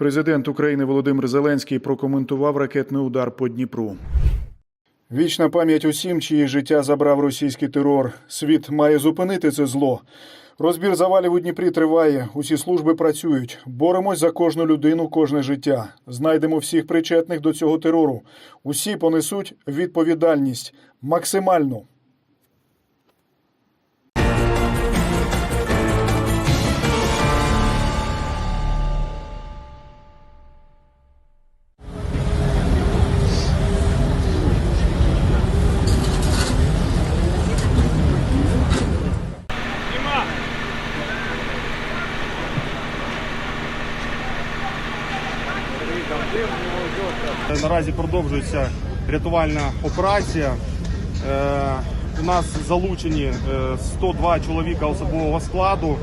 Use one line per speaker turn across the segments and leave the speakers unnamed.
Президент України Володимир Зеленський прокоментував ракетний удар по Дніпру. Вічна пам'ять усім, чиї життя забрав російський терор. Світ має зупинити це зло. Розбір завалів у Дніпрі триває. Усі служби працюють. Боремось за кожну людину, кожне життя. Знайдемо всіх причетних до цього терору. Усі понесуть відповідальність максимальну.
Наразі продовжується рятувальна операція. Е, У нас залучені е, 102 чоловіка особового складу,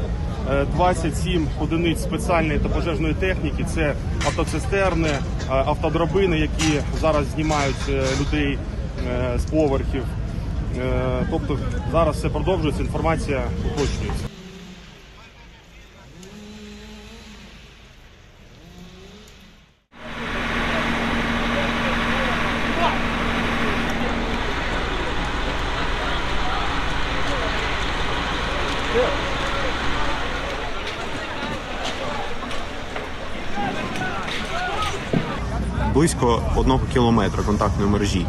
е, 27 одиниць спеціальної та пожежної техніки. Це автоцистерни, е, автодрабини, які зараз знімають е, людей е, з поверхів. Е, Тобто зараз все продовжується, інформація уточнюється.
Близько одного кілометра контактної мережі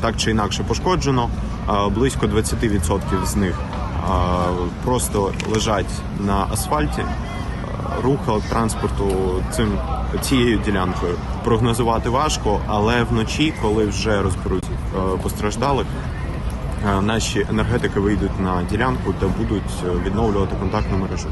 так чи інакше пошкоджено. Близько 20% з них просто лежать на асфальті. Рух електротранспорту цим цією ділянкою прогнозувати важко, але вночі, коли вже розберуть постраждалих, наші енергетики вийдуть на ділянку та будуть е, відновлювати контактну мережу.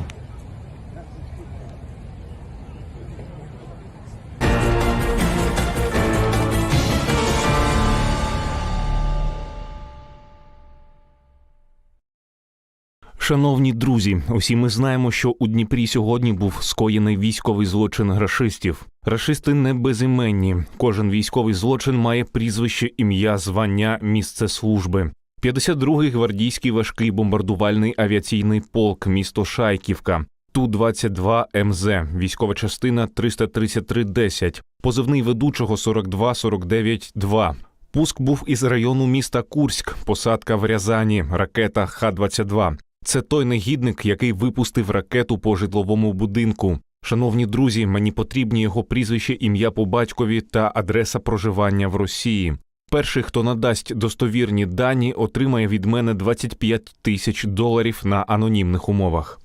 Шановні друзі, усі ми знаємо, що у Дніпрі сьогодні був скоєний військовий злочин рашистів. Рашисти не безіменні. Кожен військовий злочин має прізвище, ім'я, звання, місце служби. 52-й гвардійський важкий бомбардувальний авіаційний полк, місто Шайківка. Ту-22 МЗ, військова частина 33310, позивний ведучого 4249-2. Пуск був із району міста Курськ, посадка в Рязані, ракета Х-22. Це той негідник, який випустив ракету по житловому будинку. Шановні друзі, мені потрібні його прізвище, ім'я по батькові та адреса проживання в Росії. Перший, хто надасть достовірні дані, отримає від мене 25 тисяч доларів на анонімних умовах.